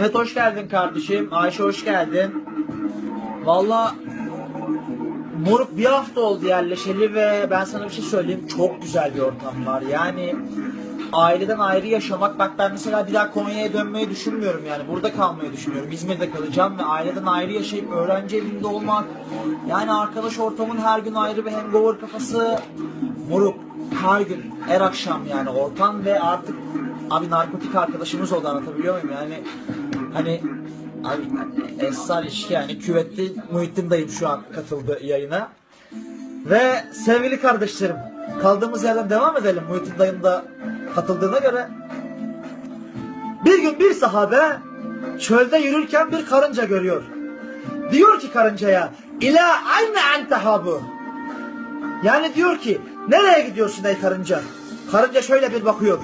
Mehmet hoş geldin kardeşim. Ayşe hoş geldin. Valla Moruk bir hafta oldu yerleşeli ve ben sana bir şey söyleyeyim. Çok güzel bir ortam var. Yani aileden ayrı yaşamak. Bak ben mesela bir daha Konya'ya dönmeyi düşünmüyorum yani. Burada kalmayı düşünüyorum. İzmir'de kalacağım ve aileden ayrı yaşayıp öğrenci evinde olmak. Yani arkadaş ortamın her gün ayrı bir hangover kafası. Moruk her gün her akşam yani ortam ve artık abi narkotik arkadaşımız oldu anlatabiliyor muyum? Yani hani abi Esrar ilişki yani. Küvetli Muhittin dayım şu an katıldı yayına. Ve sevgili kardeşlerim kaldığımız yerden devam edelim Muhittin dayım da katıldığına göre. Bir gün bir sahabe çölde yürürken bir karınca görüyor. Diyor ki karıncaya ila ayne entehabu yani diyor ki nereye gidiyorsun ey karınca? Karınca şöyle bir bakıyor